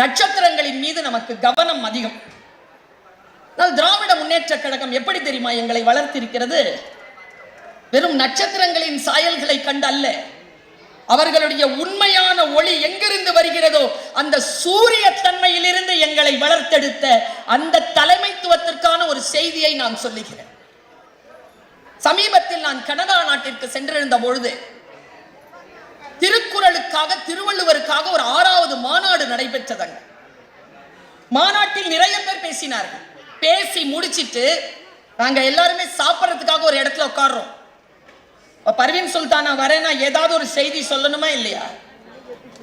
நட்சத்திரங்களின் மீது நமக்கு கவனம் அதிகம். ஆனால் திராவிட முன்னேற்ற கழகம் எப்படி தெரியுமா எங்களை வளர்த்திருக்கிறது? வெறும் நட்சத்திரங்களின் சாயல்களை கண்டு அல்ல அவர்களுடைய உண்மையான ஒளி எங்கிருந்து வருகிறதோ அந்த சூரிய தன்மையிலிருந்து எங்களை வளர்த்தெடுத்த அந்த தலைமைத்துவத்திற்கான ஒரு செய்தியை நான் சொல்லுகிறேன். சமீபத்தில் நான் கனடா நாட்டிற்கு சென்றிருந்த பொழுது திருக்குறளுக்காக திருவள்ளுவருக்காக ஒரு ஆறாவது மாநாடு நடைபெற்றதங்க மாநாட்டில் நிறைய பேர் பேசினார்கள். பேசி முடிச்சிட்டு நாங்க எல்லாருமே சாப்பிட்றதுக்காக ஒரு இடத்துல உட்காடுறோம் பர்வீன் சுல்தானா வரேன்னா ஏதாவது ஒரு செய்தி சொல்லணுமா இல்லையா?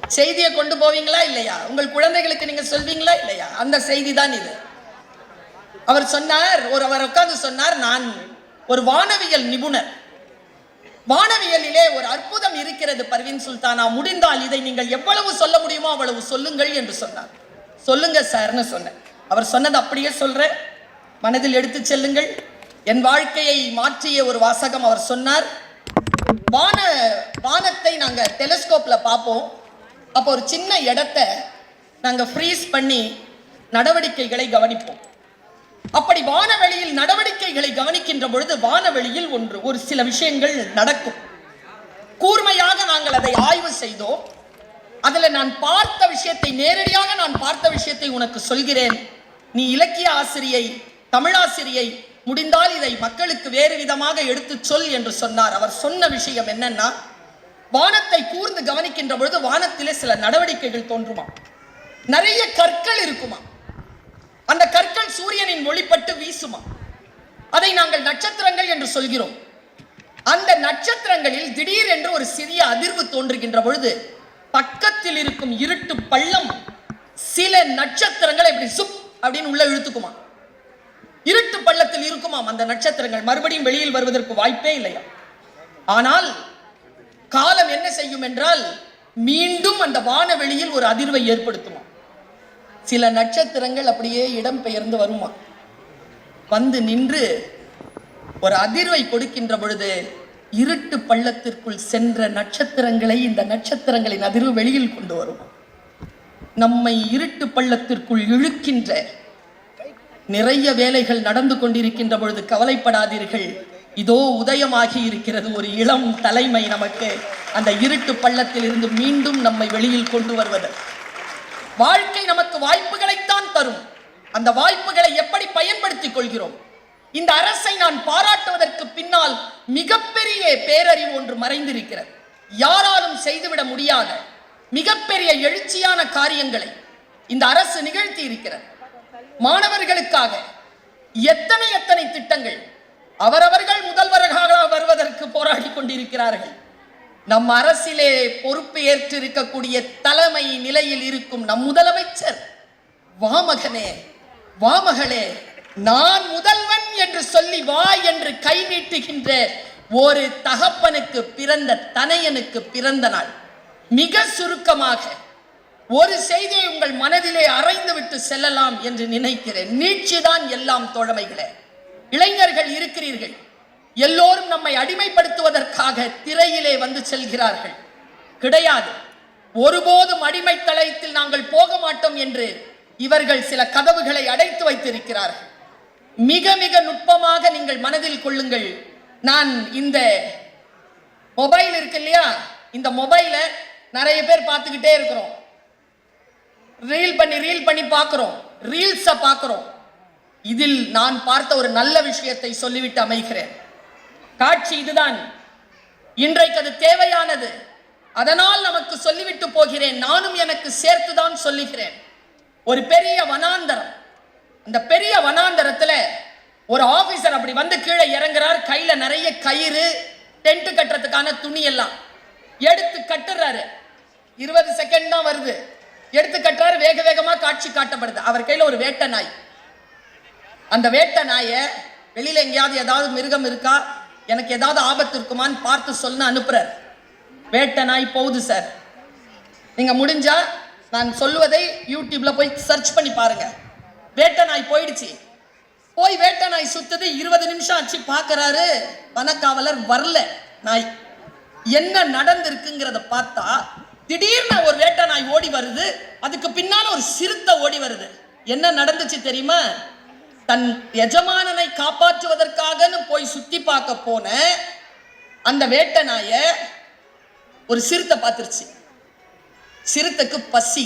செய்தியை கொண்டு போவீங்களா இல்லையா? உங்கள் குழந்தைகளுக்கு நீங்க சொல்வீங்களா இல்லையா? அந்த செய்தி தான் இது. அவர் சொன்னார் ஒரு அவர் உட்கார்ந்து சொன்னார் நான் ஒரு வானவியல் நிபுணர். வானவியலிலே ஒரு அற்புதம் இருக்கிறது பர்வீன் சுல்தானா. முடிந்தால் இதை நீங்கள் எவ்வளவு சொல்ல முடியுமோ அவ்வளவு சொல்லுங்கள் என்று சொன்னார். சொல்லுங்க சார்னு சொன்னேன். அவர் சொன்னது அப்படியே சொல்றேன். மனதில் எடுத்து செல்லுங்கள். என் வாழ்க்கையை மாற்றிய ஒரு வாசகம் அவர் சொன்னார். வான வானத்தை நாங்கள் டெலிஸ்கோப்பில் பார்ப்போம். அப்போ ஒரு சின்ன இடத்த நாங்கள் ஃப்ரீஸ் பண்ணி நடவடிக்கைகளை கவனிப்போம். அப்படி வானவெளியில் நடவடிக்கைகளை கவனிக்கின்ற பொழுது வானவெளியில் ஒன்று ஒரு சில விஷயங்கள் நடக்கும். கூர்மையாக நாங்கள் அதை ஆய்வு செய்தோம். அதுல நான் பார்த்த விஷயத்தை நேரடியாக நான் பார்த்த விஷயத்தை உனக்கு சொல்கிறேன். நீ இலக்கிய ஆசிரியை தமிழாசிரியை முடிந்தால் இதை மக்களுக்கு வேறு விதமாக எடுத்துச் சொல் என்று சொன்னார். அவர் சொன்ன விஷயம் என்னன்னா வானத்தை கூர்ந்து கவனிக்கின்ற பொழுது வானத்திலே சில நடவடிக்கைகள் தோன்றுமா நிறைய கற்கள் இருக்குமா அந்த கற்கள் சூரியனின் ஒளிப்பட்டு வீசுமா? அதை நாங்கள் நட்சத்திரங்கள் என்று சொல்கிறோம். அந்த நட்சத்திரங்களில் திடீர் என்று ஒரு சிறிய அதிர்வு தோன்றுகின்ற பொழுது பக்கத்தில் இருக்கும் இருட்டு பள்ளம் சில நட்சத்திரங்களை இப்படி சுப் அப்படின்னு உள்ள இழுத்துக்குமா? இருட்டு பள்ளத்தில் இருக்குமாம் அந்த நட்சத்திரங்கள். மறுபடியும் வெளியில் வருவதற்கு வாய்ப்பே இல்லையா? ஆனால் காலம் என்ன செய்யும் என்றால் மீண்டும் அந்த வானவெளியில் ஒரு அதிர்வை ஏற்படுத்துமா? சில நட்சத்திரங்கள் அப்படியே இடம் பெயர்ந்து வருமா? வந்து நின்று ஒரு அதிர்வை கொடுக்கின்ற பொழுது இருட்டு பள்ளத்திற்குள் சென்ற நட்சத்திரங்களை இந்த நட்சத்திரங்களின் அதிர்வு வெளியில் கொண்டு வரும்? நம்மை இருட்டு பள்ளத்திற்குள் இழுக்கின்ற நிறைய வேலைகள் நடந்து கொண்டிருக்கின்ற பொழுது கவலைப்படாதீர்கள். இதோ உதயமாகி இருக்கிறது ஒரு இளம் தலைமை நமக்கு. அந்த இருட்டு பள்ளத்தில் இருந்து மீண்டும் நம்மை வெளியில் கொண்டு வருவது. வாழ்க்கை நமக்கு வாய்ப்புகளைத்தான் தரும். அந்த வாய்ப்புகளை எப்படி பயன்படுத்திக் கொள்கிறோம் இந்த அரசை நான் பாராட்டுவதற்கு பின்னால் மிகப்பெரிய பேரறிவு ஒன்று மறைந்திருக்கிறது. யாராலும் செய்துவிட முடியாத மிகப்பெரிய எழுச்சியான காரியங்களை இந்த அரசு நிகழ்த்தி இருக்கிறது மாணவர்களுக்காக எத்தனை எத்தனை திட்டங்கள் அவரவர்கள் முதல்வர்களாக வருவதற்கு போராடி கொண்டிருக்கிறார்கள். நம் அரசிலே பொறுப்பு ஏற்று இருக்கக்கூடிய தலைமை நிலையில் இருக்கும் நம் முதலமைச்சர் வாமகனே வாமகளே நான் முதல்வன் என்று சொல்லி வா என்று கை நீட்டுகின்ற ஒரு தகப்பனுக்கு பிறந்த தனையனுக்கு பிறந்த நாள். மிக சுருக்கமாக ஒரு செய்தியை உங்கள் மனதிலே அரைந்து விட்டு செல்லலாம் என்று நினைக்கிறேன். நீட்சிதான் எல்லாம் தோழமைகளே. இளைஞர்கள் இருக்கிறீர்கள். எல்லோரும் நம்மை அடிமைப்படுத்துவதற்காக திரையிலே வந்து செல்கிறார்கள். கிடையாது. ஒருபோதும் அடிமை தளத்தில் நாங்கள் போக மாட்டோம் என்று இவர்கள் சில கதவுகளை அடைத்து வைத்திருக்கிறார்கள். மிக மிக நுட்பமாக நீங்கள் மனதில் கொள்ளுங்கள். நான் இந்த மொபைல் இருக்கு இல்லையா? இந்த மொபைலை நிறைய பேர் பார்த்துக்கிட்டே இருக்கிறோம். ரீல் பண்ணி ரீல் பண்ணி பார்க்கிறோம். ரீல்ஸை பார்க்குறோம். இதில் நான் பார்த்த ஒரு நல்ல விஷயத்தை சொல்லிவிட்டு அமைகிறேன். காட்சி இதுதான். இன்றைக்கு அது தேவையானது. அதனால் நமக்கு சொல்லிவிட்டு போகிறேன். நானும் எனக்கு சேர்த்துதான் சொல்லுகிறேன். ஒரு பெரிய வனாந்தரம். அந்த பெரிய வனாந்தரத்துல ஒரு ஆபீசர் அப்படி வந்து கீழே இறங்குறார். கையில நிறைய கயிறு டென்ட் கட்டுறதுக்கான துணி எல்லாம். எடுத்து கட்டுறாரு. இருபது செகண்ட் தான் வருது. எடுத்து கட்டுறாரு. வேக வேகமா காட்சி காட்டப்படுது. அவர் கையில ஒரு வேட்டை நாய் அந்த வேட்டை நாயை வெளியில எங்கேயாவது ஏதாவது மிருகம் இருக்கா? எனக்கு ஏதாவது ஆபத்து இருக்குமான்னு பார்த்து சொல்லு அனுப்புறார். வேட்டை நாய் போகுது சார் நீங்க முடிஞ்சா நான் சொல்லுவதை யூடியூப்ல போய் சர்ச் பண்ணி பாருங்க. வேட்டை நாய் போயிடுச்சு. போய் வேட்டை நாய் சுத்தது இருபது நிமிஷம் ஆச்சு பார்க்குறாரு. வனக்காவலர் வரல. நாய் என்ன நடந்திருக்குங்கிறத பார்த்தா திடீர்னு ஒரு வேட்டை நாய் ஓடி வருது. அதுக்கு பின்னால ஒரு சிறுத்தை ஓடி வருது. என்ன நடந்துச்சு தெரியுமா? தன் எஜமானனை காப்பாற்றுவதற்காகன்னு போய் சுத்தி பார்க்க போன அந்த வேட்டை நாய ஒரு சிறுத்தை பார்த்துருச்சு. சிறுத்தைக்கு பசி.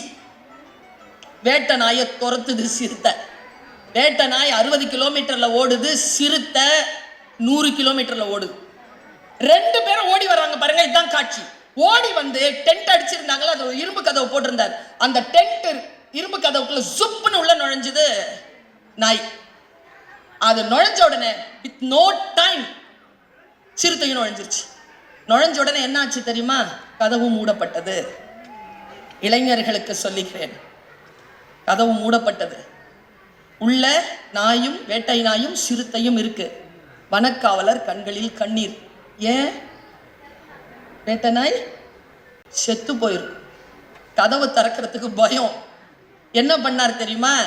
வேட்டை நாயை துரத்துது சிறுத்தை. வேட்டை நாய் அறுபது கிலோமீட்டர்ல ஓடுது சிறுத்தை நூறு கிலோமீட்டர்ல ஓடுது. ரெண்டு பேரும் ஓடி வர்றாங்க பாருங்க இதுதான் காட்சி. ஓடி வந்து டென்ட் அடிச்சிருந்தாங்களா அது இரும்பு கதவு போட்டிருந்தார். அந்த டென்ட் இரும்பு கதவுக்குள்ள சுப்புன்னு உள்ள நுழைஞ்சது நாய். அது நுழைஞ்ச உடனே வித் நோ டைம் சிறுத்தையும் நுழைஞ்சிருச்சு. நுழைஞ்ச உடனே என்ன ஆச்சு தெரியுமா? கதவு மூடப்பட்டது. இளைஞர்களுக்கு சொல்லிக்கிறேன். கதவு மூடப்பட்டது. உள்ள நாயும் வேட்டை நாயும் சிறுத்தையும் இருக்கு. வனக்காவலர் கண்களில் கண்ணீர். ஏன்? வேட்டை நாய் செத்து போயிரும் கதவு திறக்கிறதுக்கு பயம். என்ன பண்ணார் தெரியுமா?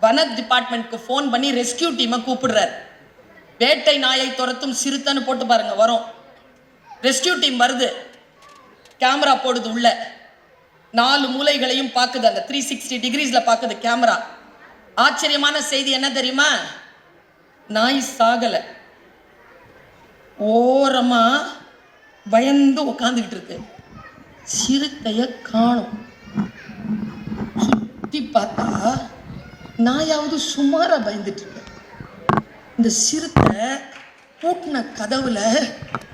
வன டிபார்ட்மெண்ட்க்கு ஃபோன் பண்ணி ரெஸ்கியூ டீமை கூப்பிடுறார். வேட்டை நாயை துரத்தும் சிறுத்தைன்னு போட்டு பாருங்க வரும். ரெஸ்கியூ டீம் வருது. கேமரா போடுது உள்ள. நாலு மூலைகளையும் பார்க்குது அந்த த்ரீ சிக்ஸ்டி டிகிரிஸில் பார்க்குது கேமரா ஆச்சரியமான செய்தி என்ன தெரியுமா? நாய் சாகலை. ஓரமாக பயந்து உக்காந்துக்கிட்டு இருக்கு. சிறுத்தைய காணும். சுற்றி பார்த்தா நாயாவது சுமாராக பயந்துட்டுருக்கேன் இந்த சிறுத்தை பூட்டின கதவுல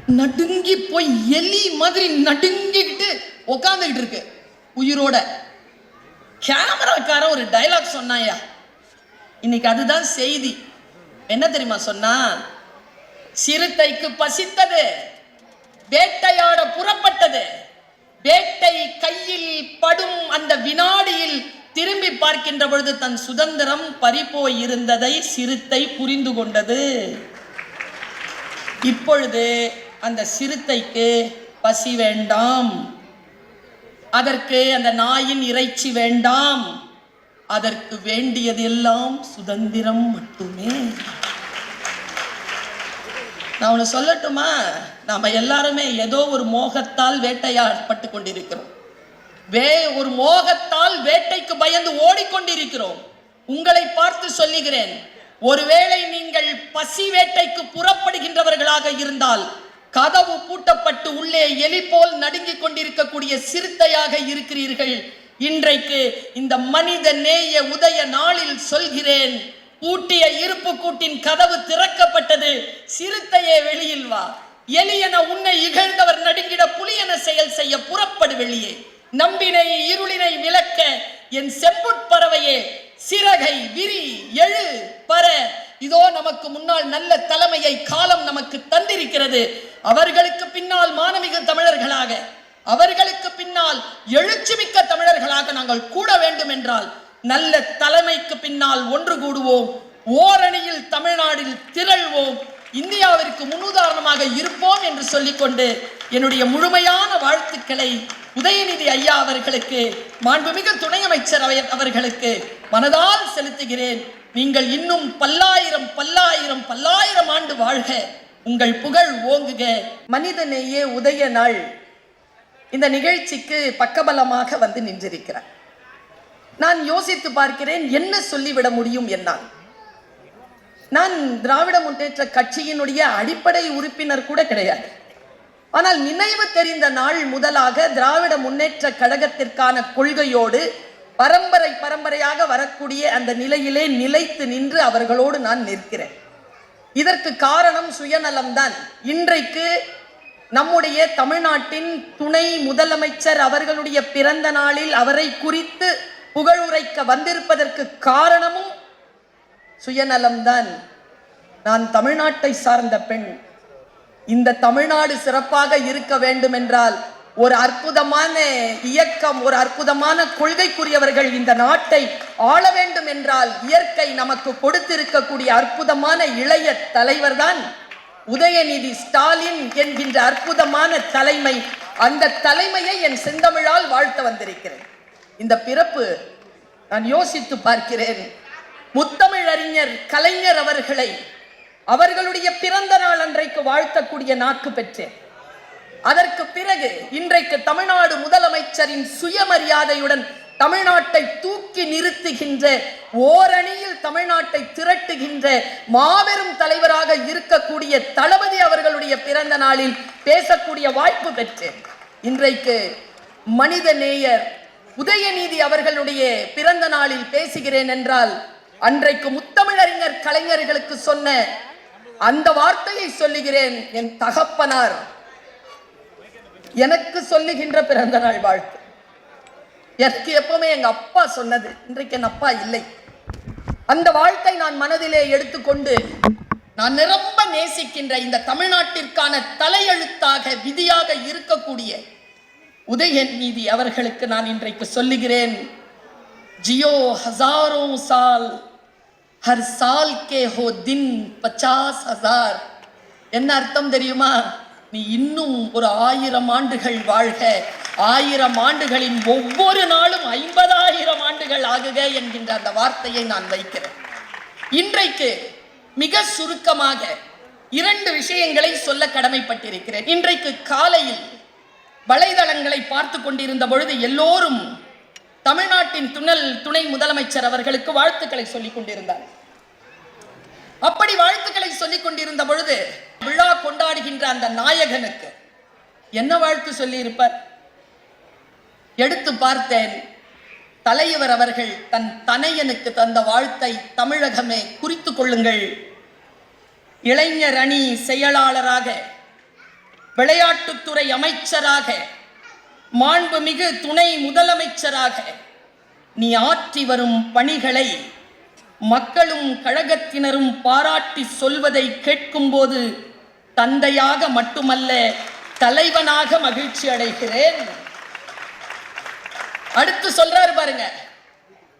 நடுங்கி போய் எலி மாதிரி நடுங்கிக்கிட்டு உக்காந்துக்கிட்டு இருக்கு. உயிரோட. கேமராக்காரன் ஒரு டைலாக் சொன்னாயா? இன்னைக்கு அதுதான் செய்தி. என்ன தெரியுமா சொன்னா? சிறுத்தைக்கு பசித்தது. வேட்டையாட புறப்பட்டது. வேட்டை கையில் படும் அந்த வினாடியில் திரும்பி பார்க்கின்ற பொழுது தன் சுதந்திரம் பறிப்போய் இருந்ததை சிறுத்தை புரிந்து கொண்டது. இப்பொழுது அந்த சிறுத்தைக்கு பசி வேண்டாம். அதற்கு அந்த நாயின் இறைச்சி வேண்டாம். அதற்கு வேண்டியதெல்லாம் சுதந்திரம் மட்டுமே. நான் ஒன்று சொல்லட்டுமா? நாம் எல்லாருமே ஏதோ ஒரு மோகத்தால் வேட்டையாடப்பட்டு கொண்டிருக்கிறோம். வே ஒரு மோகத்தால் வேட்டைக்கு பயந்து ஓடிக்கொண்டிருக்கிறோம். உங்களை பார்த்து சொல்லுகிறேன். ஒருவேளை நீங்கள் பசி வேட்டைக்கு புறப்படுகின்றவர்களாக இருந்தால் கதவு பூட்டப்பட்டு உள்ளே எலி போல் நடுங்கிக் கொண்டிருக்கக்கூடிய சிறுத்தையாக இருக்கிறீர்கள். இன்றைக்கு இந்த மனித நேய உதய நாளில் சொல்கிறேன். பூட்டிய இருப்பு கூட்டின் கதவு திறக்கப்பட்டது. சிறுத்தையே வெளியில் வா. எலியென உன்னை இகழ்ந்தவர் நடுங்கிட புலியென செயல் செய்ய புறப்படு வெளியே. நம்பினை இருளினை விளக்க என் செம்புட்பறவையே சிறகை விரி எழு பர. இதோ நமக்கு முன்னால் நல்ல தலைமையை காலம் நமக்கு தந்திருக்கிறது. அவர்களுக்கு பின்னால் மானமிகு தமிழர்களாக அவர்களுக்கு பின்னால் எழுச்சிமிக்க தமிழர்களாக நாங்கள் கூட வேண்டும் என்றால் நல்ல தலைமைக்கு பின்னால் ஒன்று கூடுவோம். ஓரணியில் தமிழ்நாடில் திரள்வோம். இந்தியாவிற்கு முன்னுதாரணமாக இருப்போம் என்று சொல்லிக்கொண்டு என்னுடைய முழுமையான வாழ்த்துக்களை உதயநிதி ஐயா அவர்களுக்கு மாண்புமிகு துணை அமைச்சர் அவர்களுக்கு மனதால் செலுத்துகிறேன். நீங்கள் இன்னும் பல்லாயிரம் பல்லாயிரம் பல்லாயிரம் ஆண்டு வாழ்க. உங்கள் புகழ் ஓங்குக. மனிதநேயே உதய நாள். இந்த நிகழ்ச்சிக்கு பக்கபலமாக வந்து நின்றிருக்கிறார். நான் யோசித்து பார்க்கிறேன் என்ன சொல்லிவிட முடியும் என்னால். நான் திராவிட முன்னேற்ற கட்சியினுடைய அடிப்படை உறுப்பினர் கூட கிடையாது. ஆனால் நினைவு தெரிந்த நாள் முதலாக திராவிட முன்னேற்ற கழகத்திற்கான கொள்கையோடு பரம்பரை பரம்பரையாக வரக்கூடிய அந்த நிலையிலே நிலைத்து நின்று அவர்களோடு நான் நிற்கிறேன். இதற்கு காரணம் சுயநலம்தான். இன்றைக்கு நம்முடைய தமிழ்நாட்டின் துணை முதலமைச்சர் அவர்களுடைய பிறந்த நாளில் அவரை குறித்து புகழுரைக்க வந்திருப்பதற்கு காரணமும் சுயநலம்தான். நான் தமிழ்நாட்டை சார்ந்த பெண். இந்த தமிழ்நாடு சிறப்பாக இருக்க வேண்டும் என்றால் ஒரு அற்புதமான இயக்கம் ஒரு அற்புதமான கொள்கைக்குரியவர்கள் இந்த நாட்டை ஆள வேண்டும் என்றால் இயற்கை நமக்கு கொடுத்திருக்கக்கூடிய அற்புதமான இளைய தலைவர்தான் உதயநிதி ஸ்டாலின் என்கின்ற அற்புதமான தலைமை. அந்த தலைமையை என் செந்தமிழால் வாழ்த்த வந்திருக்கிறேன். இந்த பிறப்பு நான் யோசித்து பார்க்கிறேன். முத்தமிழறிஞர் கலைஞர் அவர்களை அவர்களுடைய பிறந்த நாள் அன்றைக்கு வாழ்த்தக்கூடிய நாக்கு பெற்றேன். அதற்கு பிறகு இன்றைக்கு தமிழ்நாடு முதலமைச்சரின் சுயமரியாதையுடன் தமிழ்நாட்டை தூக்கி நிறுத்துகின்ற ஓரணியில் தமிழ்நாட்டை திரட்டுகின்ற மாபெரும் தலைவராக இருக்கக்கூடிய தளபதி அவர்களுடைய பிறந்த நாளில் பேசக்கூடிய வாய்ப்பு பெற்றேன். இன்றைக்கு மனித நேயர் உதயநீதி அவர்களுடைய பிறந்த நாளில் பேசுகிறேன் என்றால் அன்றைக்கு முத்தமிழறிஞர் கலைஞர்களுக்கு சொன்ன அந்த வார்த்தையை சொல்லுகிறேன் என் தகப்பனார். எனக்கு சொல்லுகின்ற பிறந்த நாள் வாழ்த்து. எனக்கு எப்பவுமே எங்க அப்பா சொன்னது இன்றைக்கு என் அப்பா இல்லை. அந்த வாழ்த்தை நான் மனதிலே எடுத்துக்கொண்டு நான் நிரம்ப நேசிக்கின்ற இந்த தமிழ்நாட்டிற்கான தலையெழுத்தாக விதியாக இருக்கக்கூடிய உதயன் நீதி அவர்களுக்கு நான் இன்றைக்கு சொல்லுகிறேன். ஜியோ ஹசாரோ சால் ஹர் சால் கே ஹோ தின் பச்சாஸ் ஹசார் என்ன அர்த்தம் தெரியுமா? நீ இன்னும் ஒரு ஆயிரம் ஆண்டுகள் வாழ்க. ஆயிரம் ஆண்டுகளின் ஒவ்வொரு நாளும் ஐம்பதாயிரம் ஆண்டுகள் ஆகுக என்கின்ற அந்த வார்த்தையை நான் வைக்கிறேன். இன்றைக்கு மிக சுருக்கமாக இரண்டு விஷயங்களை சொல்ல கடமைப்பட்டிருக்கிறேன். இன்றைக்கு காலையில் வலைதளங்களை பார்த்து கொண்டிருந்த பொழுது எல்லோரும் தமிழ்நாட்டின் துணல் துணை முதலமைச்சர் அவர்களுக்கு வாழ்த்துக்களை சொல்லிக் கொண்டிருந்தார். அப்படி வாழ்த்துக்களை சொல்லிக் கொண்டிருந்த பொழுது விழா கொண்டாடுகின்ற அந்த நாயகனுக்கு என்ன வாழ்த்து சொல்லி இருப்பார் எடுத்து பார்த்தேன். தலைவர் அவர்கள் தன் தனையனுக்கு தந்த வாழ்த்தை தமிழகமே குறித்துக் கொள்ளுங்கள். இளைஞர் அணி செயலாளராக விளையாட்டுத்துறை அமைச்சராக மாண்புமிகு துணை முதலமைச்சராக நீ ஆற்றி வரும் பணிகளை மக்களும் கழகத்தினரும் பாராட்டி சொல்வதை கேட்கும்போது தந்தையாக மட்டுமல்ல தலைவனாக மகிழ்ச்சி அடைகிறேன். அடுத்து சொல்றாரு பாருங்க.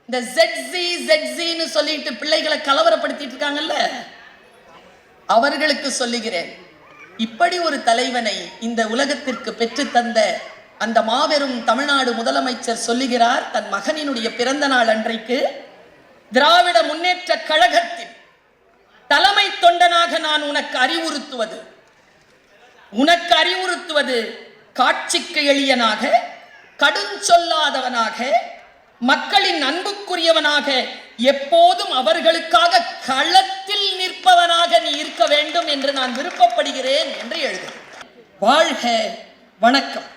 இந்த ஜெட்ஸி ஜெட்ஸின்னு சொல்லிட்டு பிள்ளைகளை கலவரப்படுத்திட்டு இருக்காங்கல்ல? அவர்களுக்கு சொல்லுகிறேன். இப்படி ஒரு தலைவனை இந்த உலகத்திற்கு பெற்று தந்த அந்த மாபெரும் தமிழ்நாடு முதலமைச்சர் சொல்லுகிறார் தன் மகனினுடைய பிறந்த நாள் அன்றைக்கு திராவிட முன்னேற்ற கழகத்தின் தலைமை தொண்டனாக நான் உனக்கு அறிவுறுத்துவது உனக்கு அறிவுறுத்துவது காட்சிக்கு எளியனாக கடுஞ்சொல்லாதவனாக மக்களின் அன்புக்குரியவனாக எப்போதும் அவர்களுக்காக களத்தில் நிற்பவனாக நீ இருக்க வேண்டும் என்று நான் விருப்பப்படுகிறேன் என்று எழுது வாழ்க வணக்கம்.